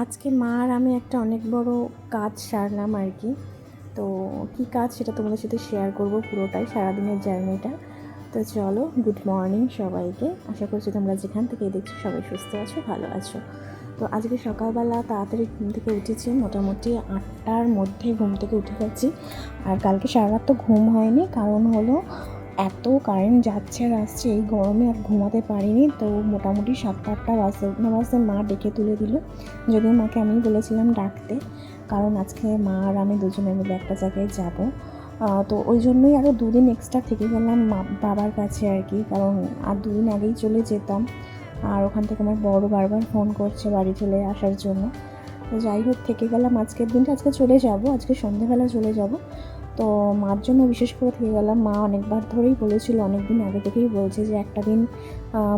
আজকে মা আর আমি একটা অনেক বড় কাজ সারলাম আর কি। তো কী কাজ সেটা তোমাদের সাথে শেয়ার করব পুরোটাই সারাদিনের জার্নিটা তো চলো গুড মর্নিং সবাইকে। আশা করছি তোমরা যেখান থেকে দেখছ সবাই সুস্থ আছো, ভালো আছো। তো আজকে সকালবেলা তাড়াতাড়ি ঘুম থেকে উঠেছি, মোটামুটি আটটার মধ্যে ঘুম থেকে উঠে গেছি। আর কালকে সারা রাত তো ঘুম হয়নি, কারণ হলো এত কারেন্ট যাচ্ছে আর আসছে, এই গরমে আর ঘুমাতে পারিনি, তো মোটামুটি সাতটা আটটা বাসে বাজে মা ডেকে তুলে দিল। যদিও মাকে আমি বলেছিলাম ডাকতে, কারণ আজকে মা আর আমি দুজনে মিলে একটা জায়গায় যাব। তো ওই জন্যই আরও দুদিন এক্সট্রা থেকে গেলাম বাবার কাছে আর কি, কারণ আর দুদিন আগেই চলে যেতাম। আর ওখান থেকে আমার বড় বারবার ফোন করছে বাড়ি চলে আসার জন্য। যাই হোক, থেকে গেলাম আজকের দিনটা, আজকে চলে যাব, আজকে সন্ধেবেলা চলে যাব। তো মার জন্য বিশেষ করে থেকে গেলাম। মা অনেকবার ধরেই বলেছিল অনেক দিন আগে থেকেই বলছে যে একটা দিন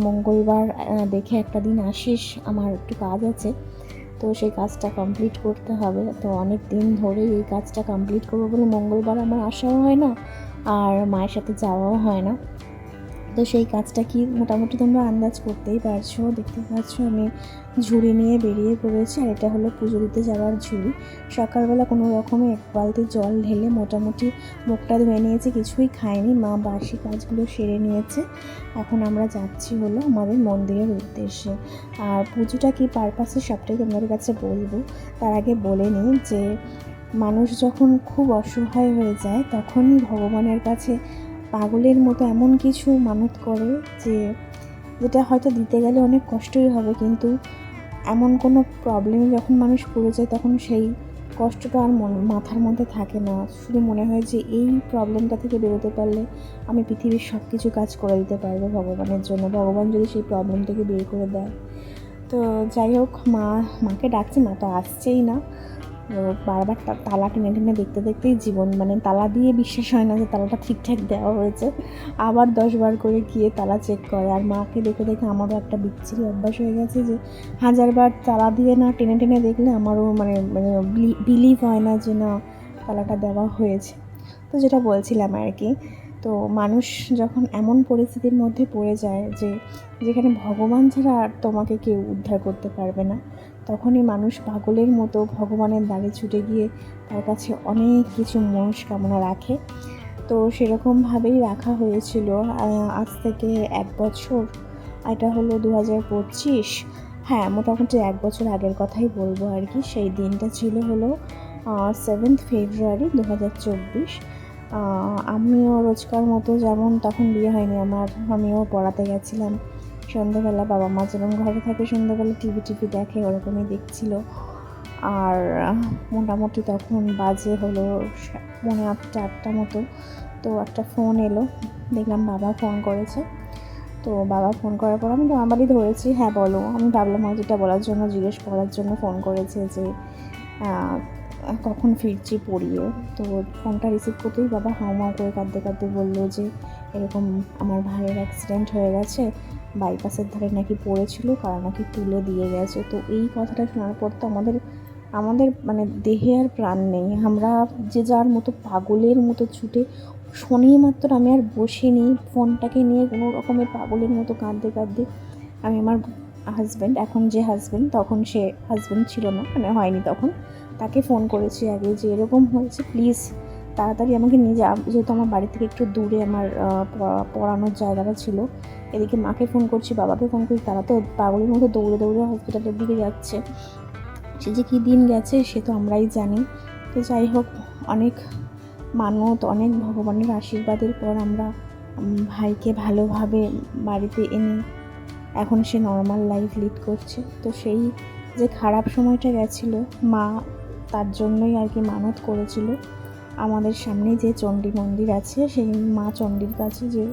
মঙ্গলবার দেখে একটা দিন আসিস, আমার একটু কাজ আছে। তো সেই কাজটা কমপ্লিট করতে হবে। তো অনেক দিন ধরেই এই কাজটা কমপ্লিট করব বলে মঙ্গলবার আমার আসাও হয় না, আর মায়ের সাথে যাওয়াও হয় না। তো সেই কাজটা কি মোটামুটি তোমরা আন্দাজ করতেই পারছ, দেখতে পাচ্ছ আমি ঝুড়ি নিয়ে বেরিয়ে পড়েছি আর এটা হলো পুজো দিতে যাওয়ার ঝুড়ি। সকালবেলা কোনো রকমে এক বালতি জল ঢেলে মোটামুটি মুখটা ধুয়ে নিয়েছি, কিছুই খাইনি, মা বাসি কাজগুলো সেরে নিয়েছে। এখন আমরা যাচ্ছি হলো আমাদের মন্দিরের উদ্দেশ্যে। আর পুজোটা কি পারপাসে সবটাই তোমাদের কাছে বলব। তার আগে বলে নিই যে, মানুষ যখন খুব অসহায় হয়ে যায়, তখনই ভগবানের কাছে পাগলের মতো এমন কিছু মানত করে যে যেটা হয়তো দিতে গেলে অনেক কষ্টই হবে, কিন্তু এমন কোনো প্রবলেমে যখন মানুষ পড়ে যায় তখন সেই কষ্টটা আর মাথার মধ্যে থাকে না। শুধু মনে হয় যে এই প্রবলেমটা থেকে বেরোতে পারলে আমি পৃথিবীর সব কিছু কাজ করে দিতে পারব ভগবানের জন্য। ভগবান যদি সেই প্রবলেম থেকে বের করে দেয়। তো যাই হোক, মা, মাকে ডাকছি, মা তো আসছেই না। বারবার তালা টেনে টেনে দেখতে দেখতেই জীবন মানে তালা দিয়ে বিশ্বাস হয় না যে তালাটা ঠিকঠাক দেওয়া হয়েছে। আবার দশবার করে গিয়ে তালা চেক করে। আর মাকে দেখে দেখে আমারও একটা বিচ্ছিরি অভ্যাস হয়ে গেছে যে হাজারবার তালা দিয়ে না টেনে টেনে দেখলে আমারও মানে মানে বিলিভ হয় না যে না তালাটা দেওয়া হয়েছে। তো যেটা বলছিলাম আর কি, তো মানুষ যখন এমন পরিস্থিতির মধ্যে পড়ে যায় যে, যেখানে ভগবান ছাড়া আর তোমাকে কেউ উদ্ধার করতে পারবে না। তখনই মানুষ পাগলের মতো ভগবানের দ্বারে ছুটে গিয়ে তার কাছে অনেক কিছু মনস্কামনা রাখে। তো সেরকমভাবেই রাখা হয়েছিল আজ থেকে এক বছর। এটা হলো দু হাজার পঁচিশ। হ্যাঁ মোটামুটি এক বছর আগের কথাই বলব আর কি। সেই দিনটা ছিল হলো সেভেন্থ ফেব্রুয়ারি দু হাজার চব্বিশ। আমিও রোজকার মতো যেমন, তখন বিয়ে হয়নি আমার, আমিও পড়াতে গেছিলাম। সন্ধ্যাবেলা বাবা মা যেরকম ঘরে থাকে, সন্ধ্যাবেলা টিভি টিভি দেখে, ওরকমই দেখছিল। আর, মোটামুটি তখন বাজে হলো মনে আটটা আটটা মতো। তো একটা ফোন এলো, দেখলাম বাবা ফোন করেছে। তো বাবা ফোন করার পর আমি আমারই ধরেছি হ্যাঁ বলো। আমি ভাবলাম হয়তো এটা বলার জন্য, জিজ্ঞেস করার জন্য ফোন করেছে যে কখন ফিরছি পড়িয়ে? তো ফোনটা রিসিভ করতেই বাবা হাওমাও করে কাঁদতে কাঁদতে বলল যে, এরকম আমার ভাইয়ের অ্যাক্সিডেন্ট হয়ে গেছে বাইপাসের ধারে নাকি পড়েছিল কারা নাকি তুলে দিয়ে গেছে। তো এই কথাটা শোনার পর তো আমাদের আমাদের মানে দেহে আর প্রাণ নেই। আমরা যে যার মতো পাগলের মতো ছুটে শোনেই মাত্র আমি আর বসিনি। ফোনটাকে নিয়ে কোনো রকমের পাগলের মতো কাঁদতে কাঁদতে আমি আমার হাজব্যান্ড এখন যে হাজব্যান্ড তখন সে হাজব্যান্ড ছিল না মানে হয়নি তখন, তাকে ফোন করেছি আগে যে এরকম হয়েছে প্লিজ তাড়াতাড়ি আমাকে নিয়ে যা, যেহেতু আমার বাড়ি থেকে একটু দূরে আমার পড়ানোর জায়গাটা ছিল। এদিকে মাকে ফোন করছি, বাবাকে ফোন করছি, তারা তো পাগলের মধ্যে দৌড়ে দৌড়ে হসপিটালের দিকে যাচ্ছে। সে যে কী দিন গেছে, সে তো আমরাই জানি। তো যাই হোক, অনেক মানত, অনেক ভগবানের আশীর্বাদের পর আমরা ভাইকে ভালোভাবে বাড়িতে এনে এখন সে নর্মাল লাইফ লিড করছে। তো সেই যে খারাপ সময়টা গেছিল, মা তার জন্যই আর কি মানত করেছিল। আমাদের সামনে যে চণ্ডী মন্দির আছে, সেই মা চণ্ডীর কাছে যে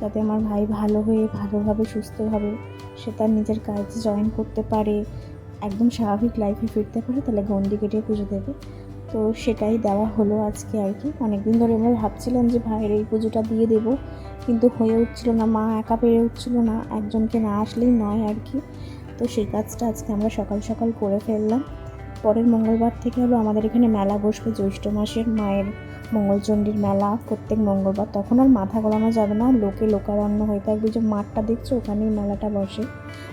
যাতে আমার ভাই ভালো হয়ে, ভালোভাবে, সুস্থভাবে সে তার নিজের কাজ জয়েন করতে পারে, একদম স্বাভাবিক লাইফে ফিরতে পারে, তাহলে গন্ডি কেটে পুজো দেবে। তো সেটাই দেওয়া হলো আজকে আর কি। অনেকদিন ধরে আমরা ভাবছিলাম যে ভাইয়ের এই পুজোটা দিয়ে দেব, কিন্তু হয়ে উঠছিল না, মা একা পেরে উঠছিল না, একজনকে না আসলেই নয় আর কি। তো সেই কাজটা আজকে আমরা সকাল সকাল করে ফেললাম। পরের মঙ্গলবার থেকে হলো আমাদের এখানে মেলা বসবে, জ্যৈষ্ঠ মাসের মায়ের মঙ্গলচণ্ডীর মেলা, প্রত্যেক মঙ্গলবার। তখন আর মাথা গলানো যাবে না, লোকে লোকারণ্য হয়ে থাকবে যে মাঠটা দেখছ, ওখানেই মেলাটা বসে।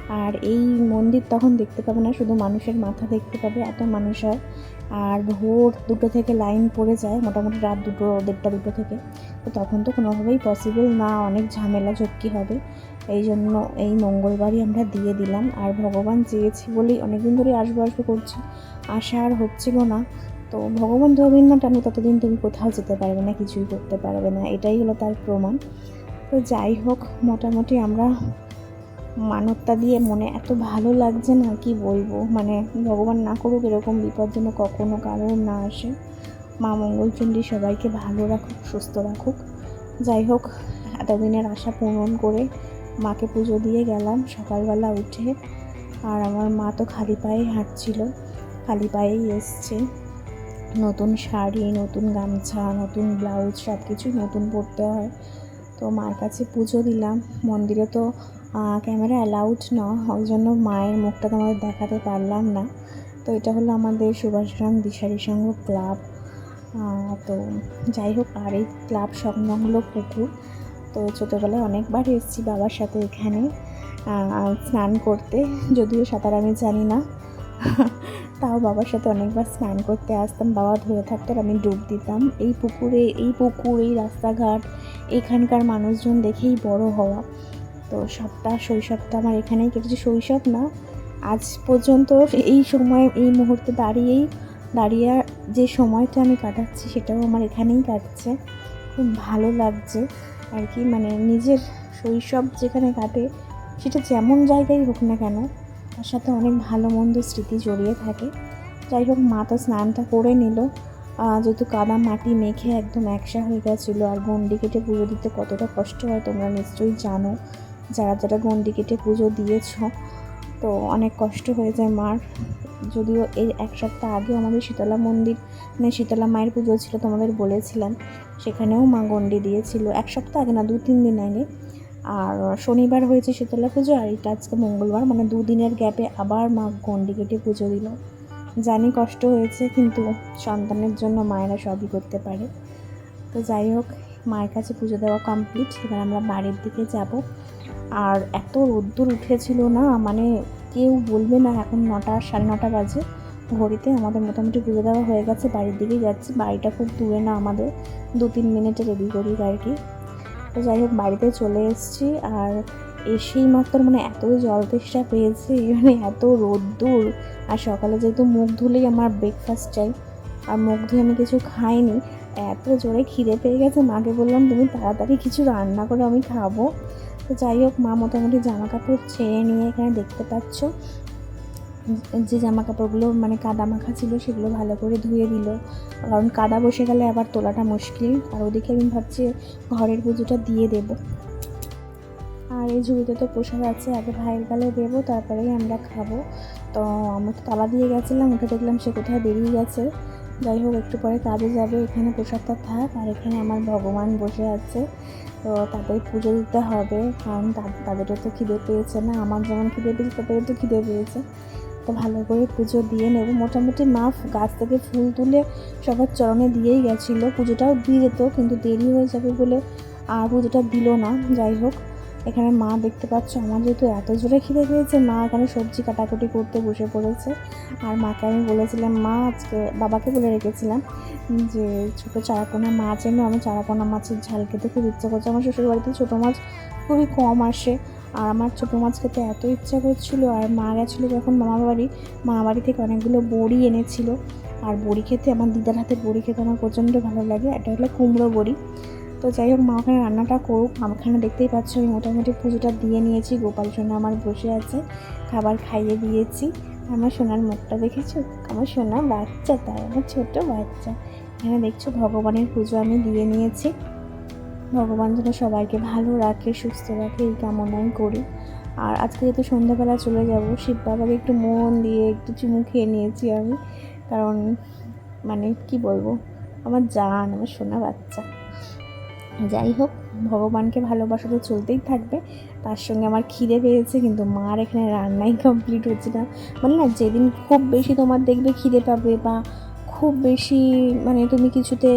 আর এই মন্দির তখন দেখতে পাবে না, শুধু মানুষের মাথা দেখতে পাবে, এত মানুষ হয়। আর ভোর দুটো থেকে লাইন পড়ে যায়, মোটামুটি রাত দুটো, দেড়টা দুটো থেকে। তো তখন তো কোনোভাবেই পসিবল না, অনেক ঝামেলা ঝক্কি হবে। এই জন্য এই মঙ্গলবারই আমরা দিয়ে দিলাম। আর ভগবান চেয়েছি বলেই অনেকদিন ধরে আসব আসব করছি। আশা আর হচ্ছিল না। তো ভগবান যতদিন না টানো ততদিন তুমি কোথাও যেতে পারবে না, কিছুই করতে পারবে না। এটাই হলো তার প্রমাণ। তো যাই হোক, মোটামুটি আমরা মানবতা দিয়ে মনে এত ভালো লাগছে না কি বলব? মানে ভগবান না করুক এরকম বিপদ যেন কখনো কারোর না আসে। মা মঙ্গলচণ্ডী সবাইকে ভালো রাখুক, সুস্থ রাখুক। যাই হোক, এতদিনের আশা পূরণ করে মাকে পুজো দিয়ে গেলাম সকালবেলা উঠে। আর আমার মা তো খালি পায়ে হাঁটছিল, খালি পায়েই এসছে। নতুন শাড়ি, নতুন গামছা, নতুন ব্লাউজ সব কিছুই নতুন পরতে হয়। তো মার কাছে পুজো দিলাম। মন্দিরে তো ক্যামেরা অ্যালাউড না, ওই জন্য মায়ের মুখটা তোমাদের দেখাতে পারলাম না। তো এটা হলো আমাদের সুভাষগ্রাম দিশারি সংঘ ক্লাব। তো যাই হোক, আর এই ক্লাব সংলগ্ন পুকুর তো ছোটোবেলায় অনেকবার এসেছি বাবার সাথে এখানে স্নান করতে। যদিও সাঁতার আমি জানি না। তাও বাবার সাথে অনেকবার স্নান করতে আসতাম। বাবা ধরে থাকতো আর আমি ডুব দিতাম। এই পুকুরে, এই পুকুর, এই রাস্তাঘাট, এখানকার মানুষজন দেখেই বড় হওয়া। তো সবটা শৈশবটা আমার এখানেই কেটেছে। শৈশব না, আজ পর্যন্ত এই সময়, এই মুহূর্তে দাঁড়িয়েই, দাঁড়িয়ে যে সময়টা আমি কাটাচ্ছি, সেটাও আমার এখানেই কাটছে। খুব ভালো লাগছে। আর কি মানে নিজের শৈশব যেখানে কাটে, সেটা যেমন জায়গায় হোক না কেন, তার সাথে অনেক ভালো মন্দ স্মৃতি জড়িয়ে থাকে। যাই হোক, মা তো স্নানটা করে নিল। যেহেতু কাদা মাটি মেখে একদম একসা হয়ে গেছিল, আর গন্ডি কেটে পুজো দিতে কতটা কষ্ট হয় তোমরা নিশ্চয়ই জানো। যারা যারা গন্ডি কেটে পুজো দিয়েছ তো অনেক কষ্ট হয়ে যায় মার। যদিও এই এক সপ্তাহ আগে আমাদের শীতলা মন্দির মানে শীতলা মায়ের পুজো ছিল তোমাদের বলেছিলাম সেখানেও মা গন্ডি দিয়েছিল। এক সপ্তাহ আগে না, দু তিন দিন আগে। আর শনিবার হয়েছে শীতলা পুজো, আর এটা আজকে মঙ্গলবার মানে দুদিনের গ্যাপে আবার মা গন্ডি কেটে পুজো দিল। জানি কষ্ট হয়েছে, কিন্তু সন্তানের জন্য মায়েরা সবই করতে পারে। তো যাই হোক, মায়ের কাছে পুজো দেওয়া কমপ্লিট এবার আমরা বাড়ির দিকে যাব। আর এত রোদ্দুর উঠেছিল না মানে কেউ বলবে না এখন নটা, সাড়ে নটা বাজে। ঘড়িতে আমাদের মোটামুটি পুজো দেওয়া হয়ে গেছে, বাড়ির দিকেই যাচ্ছি। বাড়িটা খুব দূরে না আমাদের, দু তিন মিনিটে রেডি করি গাড়িটি তো যাই হোক, বাড়িতে চলে এসেছি আর এসেই মাত্র মানে এত জল তেষ্টা পেয়েছে মানে এত রোদ্দুর। আর সকালে যেহেতু মুখ ধুলেই আমার ব্রেকফাস্ট চাই আর মুখ ধুয়ে আমি কিছু খাইনি, এত জোরে খিদে পেয়ে গেছে। মাকে বললাম, তুমি তাড়াতাড়ি কিছু রান্না করে আমি খাব। তো যাই হোক, মা মোটামুটি জামা কাপড় ছেড়ে নিয়ে এখানে দেখতে পাচ্ছ। যে জামা কাপড়গুলো মানে কাদা মাখা ছিল সেগুলো ভালো করে ধুয়ে দিল। কারণ কাদা বসে গেলে আবার তোলাটা মুশকিল। আর ওদিকে আমি ভাবছি ঘরের পুজোটা দিয়ে দেব। আর এই ঝুড়িতে তো প্রসাদ আছে, আগে ভাইয়ের গালে দেবো, তারপরেই আমরা খাব। তো আমরা তো তালা দিয়ে গেছিলাম, উঠে দেখলাম সে কোথায় বেরিয়ে গেছে। যাই হোক, একটু পরে কাজে যাবে, এখানে প্রসাদটা থাক, আর এখানে আমার ভগবান বসে আছে। তো তাদের পুজো দিতে হবে, কারণ তাদেরও তো খিদে পেয়েছে না, আমার যেমন খিদে পেয়েছে, তাদেরও তো খিদে পেয়েছে। তো ভালো করে পুজো দিয়ে নেব। মোটামুটি মা গাছ থেকে ফুল তুলে সবার চরণে দিয়েই গেছিল। পুজোটাও দিয়ে যেত, কিন্তু দেরি হয়ে যাবে বলে আর পুজোটা দিল না। যাই হোক এখানে মা দেখতে পাচ্ছ, আমার যেহেতু এত জোরে খিদে পেয়েছে, মা এখানে সবজি কাটাকুটি করতে বসে পড়েছে। আর মাকে আমি বলেছিলাম, মা, আজকে বাবাকে বলে রেখেছিলাম যে, ছোটো চারাপোনা মাছ এনে, আমি চারাপোনা মাছের ঝাল খেতে খুব ইচ্ছা করছে। আমার শ্বশুর বাড়িতে ছোটো মাছ খুবই কম আসে। আর আমার ছোটো মাছ খেতে এত ইচ্ছা করছিল। আর মা গেছিল যখন মামা বাড়ি মামা বাড়ি থেকে অনেকগুলো বড়ি এনেছিল। আর বড়ি খেতে, আমার দিদার হাতে বড়ি খেতে আমার প্রচণ্ড ভালো লাগে। এটা হলো কুমড়ো বড়ি। তো যাই হোক, মা ওখানে রান্নাটা করুক। ওখানে দেখতেই পাচ্ছ, আমি মোটামুটি পুজোটা দিয়ে নিয়েছি। গোপাল সোনা আমার বসে আছে, খাবার খাইয়ে দিয়েছি। আমার সোনার মুখটা দেখেছ? আমার সোনা বাচ্চা, তাই আমার ছোট বাচ্চা। এখানে দেখছ, ভগবানের পুজো আমি দিয়ে নিয়েছি। ভগবান যেন সবাইকে ভালো রাখে, সুস্থ রাখে, এই কামনাই করি। আর আজকে যেহেতু সন্ধ্যাবেলা চলে যাব, শিব বাবাকে একটু মন দিয়ে একটু চুমু খেয়ে নিয়েছি আমি। কারণ মানে কি বলব? আমার জান, আমার সোনা বাচ্চা। যাই হোক, ভগবানকে ভালোবাসা তো চলতেই থাকবে। তার সঙ্গে আমার খিদে পেয়েছে, কিন্তু মার এখানে রান্নাই কমপ্লিট হচ্ছে না। মানে না, যেদিন খুব বেশি তোমার দেখবে খিদে পাবে বা খুব বেশি মানে তুমি কিছুতে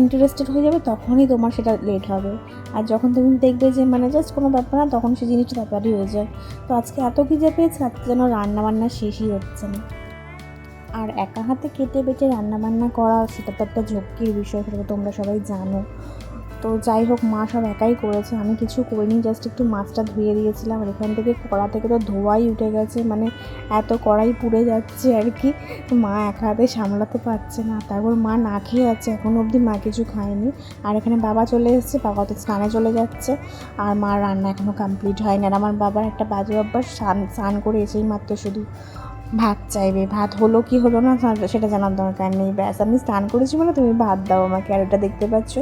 ইন্টারেস্টেড হয়ে যাবে, তখনই তোমার সেটা লেট হবে। আর যখন তুমি দেখবে যে মানে জাস্ট কোনো ব্যাপার না, তখন সেই জিনিসটা ব্যাপারই হয়ে যায়। তো আজকে এত খিদে পেয়েছে, আজকে যেন রান্না বান্না শেষই হচ্ছে না। আর একা হাতে কেটে বেটে রান্নাবান্না করা, সেটা তো একটা ঝক্কির বিষয়, সেটা তোমরা সবাই জানো। তো যাই হোক, মা সব একাই করেছে। আমি কিছু করিনি জাস্ট একটু মাছটা ধুয়ে দিয়েছিলাম আর এখান থেকে কড়া থেকে তো ধোয়াই উঠে গেছে মানে এত কড়াই পুড়ে যাচ্ছে আর কি। মা একা হাতে সামলাতে পারছে না। তারপর মা না খেয়ে আছে এখনও অবধি মা কিছু খায়নি। আর এখানে বাবা চলে এসেছে, বাবা তো স্নানে চলে যাচ্ছে। আর মা রান্না এখনও কমপ্লিট হয়নি। আর আমার বাবার একটা বাজে অভ্যাস, স্নান স্নান করে এসেই মাত্র শুধু ভাত চাইবে, ভাত হলো কি হলো না সেটা জানার দরকার নেই। ব্যাস, আমি স্নান করেছি বলে তুমি ভাত দাও আমাকে, আর এটা দেখতে পাচ্ছ,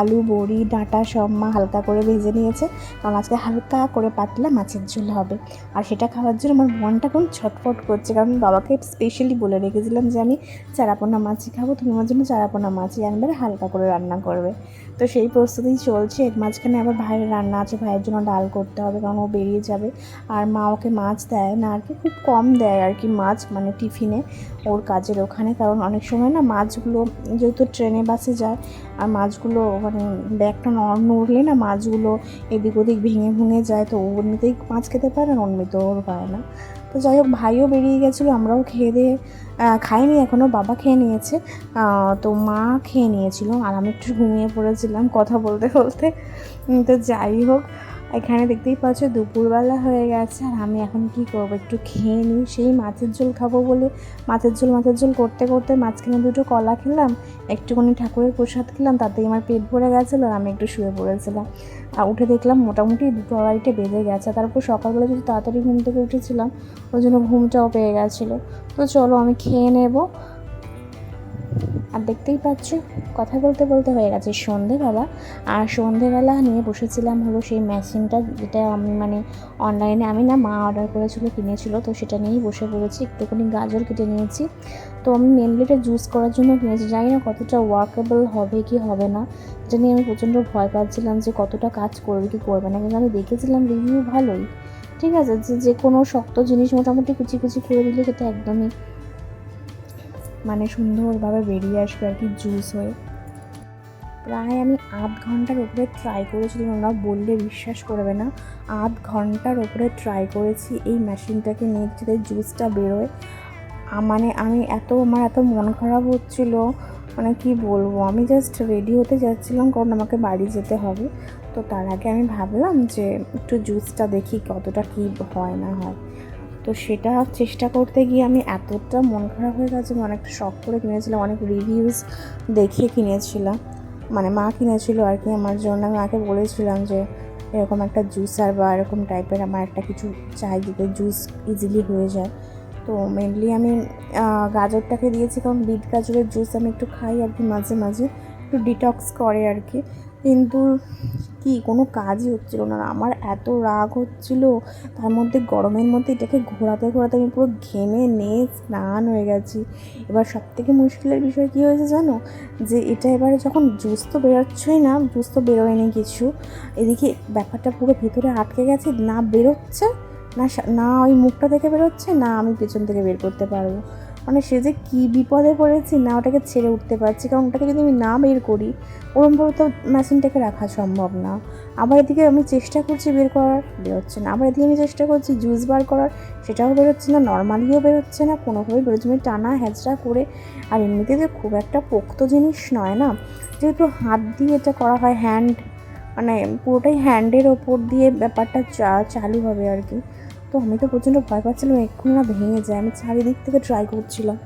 আলু, বড়ি, ডাঁটা সব মা হালকা করে ভেজে নিয়েছে। কারণ আজকে হালকা করে পাতলা মাছের ঝোল হবে। আর সেটা খাওয়ার জন্য আমার মনটা কোন ছটফট করছে। কারণ বাবাকে স্পেশালি বলে রেখেছিলাম যে আমি চারাপোনা মাছই খাব, তুমি আমার জন্য চারাপোনা মাছই আনবে হালকা করে রান্না করবে। তো সেই প্রস্তুতি চলছে। এর মাঝখানে আবার ভাইয়ের রান্না আছে, ভাইয়ের জন্য ডাল করতে হবে, কারণ ও বেরিয়ে যাবে। আর মা ওকে মাছ দেয় না, আর কি খুব কম দেয়, আর কি। মাছ মানে টিফিনে ওর কাজের ওখানে। কারণ অনেক সময় না মাছগুলো, যেহেতু ট্রেনে বাসে যায়, আর মাছগুলো মানে ব্যাগটা নড়লে না মাছগুলো এদিক ওদিক ভেঙে ভেঙে যায়, তো ও এমনিতেই মাছ খেতে পারে না এমনিতেও ওর হয় না। তো যাই হোক, ভাইও বেরিয়ে গেছিল, আমরাও খেয়ে দিয়ে খাইনি এখনও বাবা খেয়ে নিয়েছে। তো মা খেয়ে নিয়েছিল, আর আমি একটু ঘুমিয়ে পড়েছিলাম কথা বলতে বলতে। তো যাই হোক এখানে দেখতেই পাচ্ছ দুপুরবেলা হয়ে গেছে, আর আমি এখন কি করব? একটু খেয়ে নিই। সেই মাছের ঝোল খাব বলে মাছের ঝোল মাছের ঝোল করতে করতে মাঝখানে দুটো কলা খেলাম। একটুখানি ঠাকুরের প্রসাদ খেলাম, তাতেই আমার পেট ভরে গেছিল আর আমি একটু শুয়ে পড়েছিলাম। আর উঠে দেখলাম মোটামুটি দুটো আড়াইটে বেজে গেছে। তারপর সকালবেলা যদি তাড়াতাড়ি ঘুম থেকে উঠেছিলাম, ওই জন্য ঘুমটাও পেয়ে গেছিল। তো চলো আমি খেয়ে নেব। আর দেখতেই পাচ্ছ, কথা বলতে বলতে হয়ে গেছে সন্ধেবেলা। আর সন্ধেবেলা নিয়ে বসেছিলাম হলো সেই মেশিনটা যেটা আমি মানে অনলাইনে, আমি না মা অর্ডার করেছিল, কিনেছিল, তো সেটা নিয়েই বসে পড়েছি। একটুখানি গাজর কেটে নিয়েছি। তো আমি মেনলি এটা জুস করার জন্য কিনেছি। জানি না কতটা ওয়ার্কেবল হবে কি হবে না। এটা নিয়ে আমি প্রচণ্ড ভয় পাচ্ছিলাম যে কতটা কাজ করবে, কি করবে না। কিন্তু আমি দেখেছিলাম রিভিউ ভালোই। ঠিক আছে? যে যে কোনো শক্ত জিনিস মোটামুটি কুচি কুচি করে দিলে সেটা একদমই মানে সুন্দরভাবে বেরিয়ে আসবে আর কি জুস হয়ে। প্রায় আমি আধ ঘণ্টার উপরে ট্রাই করেছি তোমরা বললে বিশ্বাস করবে না। আধ ঘণ্টার উপরে ট্রাই করেছি, এই মেশিনটাকে নিয়ে যাতে জুসটা বেরোয়। মানে আমি এত, আমার এত মন খারাপ হচ্ছিল মানে কি বলব, আমি জাস্ট রেডি হতে যাচ্ছিলাম, কারণ আমাকে বাড়ি যেতে হবে। তো তার আগে আমি ভাবলাম যে, একটু জুসটা দেখি কতটা কী হয় না হয়। তো সেটা চেষ্টা করতে গিয়ে আমি এতটা মন খারাপ হয়ে গেছে আমি অনেকটা শখ করে কিনেছিলাম, অনেক রিভিউস দেখে কিনেছিলাম। মানে মা কিনেছিল আর কি, আমার জন্য আমি মাকে বলেছিলাম যে এরকম একটা জুসার বা এরকম টাইপের আমার একটা কিছু চাই যাতে জুস ইজিলি হয়ে যায়। তো মেনলি আমি গাজরটাকে দিয়েছি, কারণ বিট গাজরের জুস আমি একটু খাই আর কি মাঝে মাঝে। একটু ডিটক্স করে আর কি। কিন্তু কি, কোনো কাজই হচ্ছিল না। আমার এত রাগ হচ্ছিল, তার মধ্যে, গরমের মধ্যে এটাকে ঘোরাতে ঘোরাতে আমি পুরো ঘেমে, নিয়ে স্নান হয়ে গেছি। এবার সব থেকে মুশকিলের বিষয় কী হয়েছে জানো? যে এটা এবারে যখন জুস তো বেরোচ্ছই না, জুস তো বেরোয়নি কিছু। এদিকে ব্যাপারটা পুরো ভেতরে আটকে গেছে, না বেরোচ্ছে, না না ওই মুখটা থেকে বেরোচ্ছে, না আমি পেছন থেকে বের করতে পারব। মানে সে যে কী বিপদে পড়েছি না ওটাকে ছেড়ে উঠতে পারছি, কারণ ওটাকে যদি আমি না বের করি, ওরমভাবে তো মেশিনটাকে রাখা সম্ভব না। আবার এদিকে আমি চেষ্টা করছি বের করার, বেরোচ্ছে না। আবার এদিকে আমি চেষ্টা করছি জুস বার করার, সেটাও বেরোচ্ছে না, নর্মালিও বেরোচ্ছে না, কোনোভাবেই বেরোচ্ছে না। টানা হ্যাচড়া করে, আর এমনিতে যে খুব একটা পোক্ত জিনিস নয় না, যেহেতু হাত দিয়ে এটা করা হয় হ্যান্ড মানে পুরোটাই হ্যান্ডের ওপর দিয়ে ব্যাপারটা চা, চালু হবে আর কি। তো আমি তো প্রচণ্ড ভয় পাচ্ছিলাম, এক্ষুনি না ভেঙে যায়। আমি চারিদিক থেকে ট্রাই করছিলাম।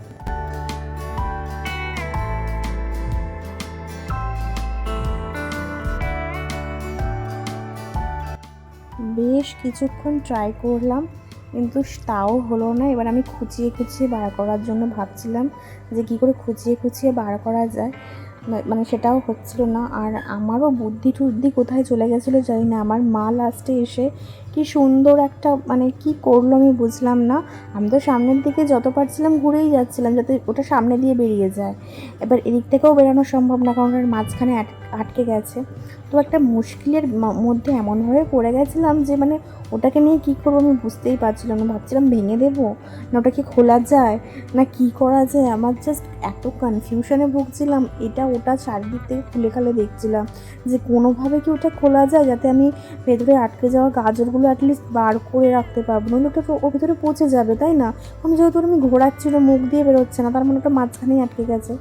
বেশ কিছুক্ষণ ট্রাই করলাম, কিন্তু তাও হলো না। এবার আমি খুঁচিয়ে খুঁচিয়ে বার করার জন্য ভাবছিলাম যে কী করে খুঁচিয়ে খুঁচিয়ে বার করা যায়। মানে সেটাও হচ্ছিল না। আর আমারও বুদ্ধি টুদ্ধি কোথায় চলে গেছিল জানি না। আমার মা লাস্টে এসে কি সুন্দর একটা মানে কি করল আমি বুঝলাম না। আমি তো সামনের দিকে যত পারছিলাম ঘুরেই যাচ্ছিলাম যাতে ওটা সামনে দিয়ে বেরিয়ে যায়। এবার এদিক থেকেও বেরোনো সম্ভব না, কারণ মাঝখানে আট- আটকে গেছে। তো একটা মুশকিলের মধ্যে এমনভাবে পড়ে গেছিলাম যে মানে ওটাকে নিয়ে কী করব আমি বুঝতেই পারছিলাম না। ভাবছিলাম ভেঙে দেবো, না ওটাকে খোলা যায়, না কি করা যায়। আমার জাস্ট এত কনফিউশনে ভুগছিলাম। এটা ওটা চারদিক থেকে খুলে খালে দেখছিলাম যে কোনোভাবে কি ওটা খোলা যায়, যাতে আমি ভেতরে আটকে যাওয়া গাজরগুলো অ্যাটলিস্ট বার করে রাখতে পারব। নইলে তো ওর ভিতরে পচে যাবে, তাই না? আমি যেহেতু আমি ঘোরাচ্ছিল, মুখ দিয়ে বেরোচ্ছে না, তার মানে ওটা মাঝখানেই আটকে গেছে।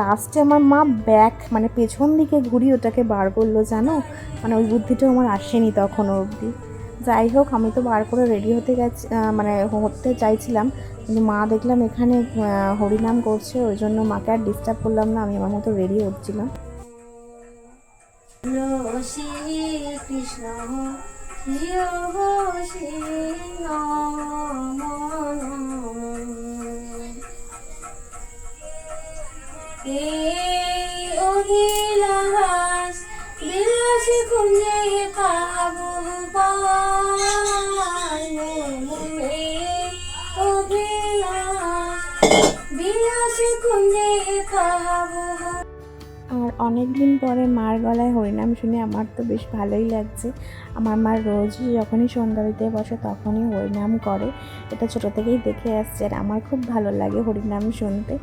লাস্টে আমার মা ব্যাক মানে পেছন দিকে ঘুরিয়ে ওটাকে বার করল, জানো? মানে ওই বুদ্ধিটাও আমার আসেনি তখন অবধি। যাই হোক, আমি তো বার করে রেডি হতে গেছি মানে হতে চাইছিলাম। কিন্তু মা দেখলাম এখানে হরিনাম করছে, ওই জন্য মাকে আর ডিস্টার্ব করলাম না, আমি আমার মতো রেডি হচ্ছিলাম। কৃষ্ণ। এই বিলাসী কুঞ্জে পাবো অভিলাষ বিলাসী কুঞ্জে পাবো অনেক দিন পরে মার গলায় হরিনাম শুনে আমার তো বেশ ভালোই লাগছে। আমার মা রোজ যখনই সন্ধ্যা দিতে বসে তখনই হরিনাম করে। এটা ছোটো থেকেই দেখে আসছে আর আমার খুব ভালো লাগে হরিনাম শুনতে।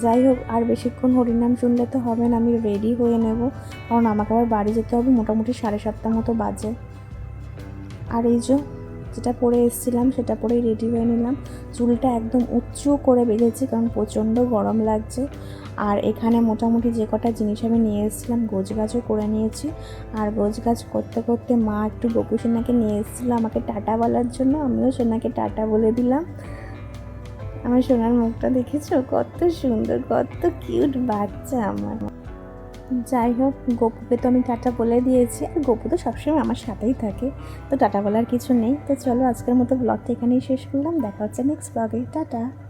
যাই হোক, আর বেশিক্ষণ হরিনাম শুনলে তো হবে না, আমি রেডি হয়ে নেব। কারণ আমাকে আবার বাড়ি যেতে হবে মোটামুটি সাড়ে সাতটা মতো বাজে। আর এই যে যেটা পরে এসেছিলাম, সেটা পরেই রেডি হয়ে নিলাম। চুলটা একদম উঁচু করে বেঁধেছি কারণ প্রচণ্ড গরম লাগছে। আর এখানে মোটামুটি যে কটা জিনিস আমি নিয়ে এসেছিলাম, গোছগাছও করে নিয়েছি। আর গোছগাছ করতে করতে মা একটু বকু সোনাকে নিয়ে এসেছিল আমাকে টাটা বলার জন্য, আমিও সোনাকে টাটা বলে দিলাম। আমার সোনার মুখটা দেখেছ? কত সুন্দর, কত কিউট বাচ্চা আমার। যাই হোক, গপুকে তো আমি টাটা বলে দিয়েছি। আর গপু তো সবসময় আমার সাথেই থাকে। তো টাটা বলার কিছু নেই। তো চলো আজকের মতো ব্লগটা এখানেই শেষ করলাম। দেখা হচ্ছে নেক্সট ব্লগে টাটা!